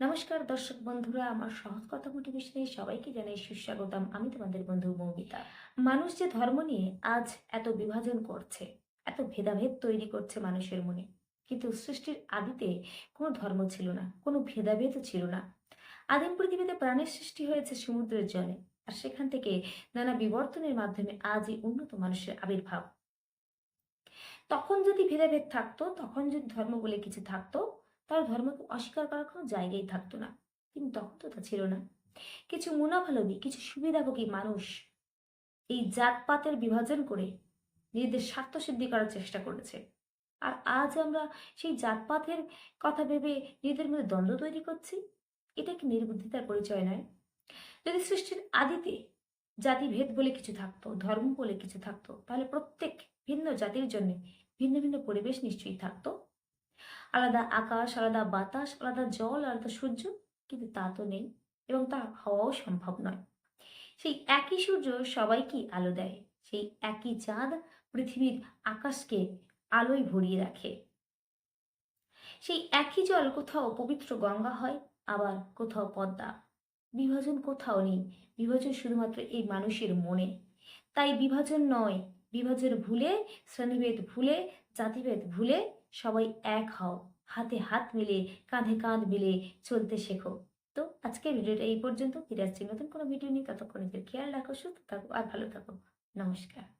নমস্কার দর্শক বন্ধুরা, আমার সহজ কথা মোটিভেশনে সবাইকে জানাই সুস্বাগতম। আমি তোমাদের বন্ধু মৌমিতা। মানুষ যে ধর্ম নিয়ে আজ এত বিভাজন করছে, এত ভেদাভেদ তৈরি করছে মানুষের মনে, কিন্তু সৃষ্টির আদিতে কোনো ধর্ম ছিল না, কোনো ভেদাভেদও ছিল না। আদিম পৃথিবীতে প্রাণের সৃষ্টি হয়েছে সমুদ্রের জলে, আর সেখান থেকে নানা বিবর্তনের মাধ্যমে আজ এই উন্নত মানুষের আবির্ভাব। তখন যদি ভেদাভেদ থাকতো, তখন যদি ধর্ম বলে কিছু থাকতো তার ধর্মকে অস্বীকার করার কোনো জায়গাই থাকতো না। কিন্তু তখন তো তা ছিল না। কিছু মুনাফালবী কিছু সুবিধাভোগী মানুষ এই জাতপাতের বিভাজন করে নিজেদের স্বার্থ সিদ্ধি করার চেষ্টা করেছে। আর আজ আমরা সেই জাতপাতের কথা ভেবে নিজেদের মধ্যে দ্বন্দ্ব তৈরি করছি, এটা কি নির্বুদ্ধিতার পরিচয় নয়? যদি সৃষ্টির আদিতে জাতিভেদ বলে কিছু থাকতো, ধর্ম বলে কিছু থাকতো, তাহলে প্রত্যেক ভিন্ন জাতির জন্য ভিন্ন ভিন্ন পরিবেশ নিশ্চয়ই থাকতো। আলাদা আকাশ, আলাদা বাতাস, আলাদা জল, আলাদা সূর্য, কিন্তু তা তো নেই এবং তা হওয়াও সম্ভব নয়। সেই একই সূর্য সবাইকে আলো দেয়? সেই একই চাঁদ পৃথিবীর আকাশকে আলোয় ভরিয়ে রাখে। সেই একই জল কোথাও পবিত্র গঙ্গা হয়, আবার কোথাও পদ্মা। বিভাজন কোথাও নেই। বিভাজন শুধুমাত্র এই মানুষের মনে। তাই বিভাজন নয় বিভাজন ভুলে, শ্রেণীভেদ ভুলে, জাতিভেদ ভুলে সবাই এক হও। হাতে হাত মিলে, কাঁধে কাঁধ মিলে চলতে শেখো। তো আজকের ভিডিওটা এই পর্যন্ত। ফিরে আসছি নতুন কোনো ভিডিও নিয়ে। ততক্ষণ খেয়াল রাখো, সুস্থ থাকো আর ভালো থাকো। নমস্কার।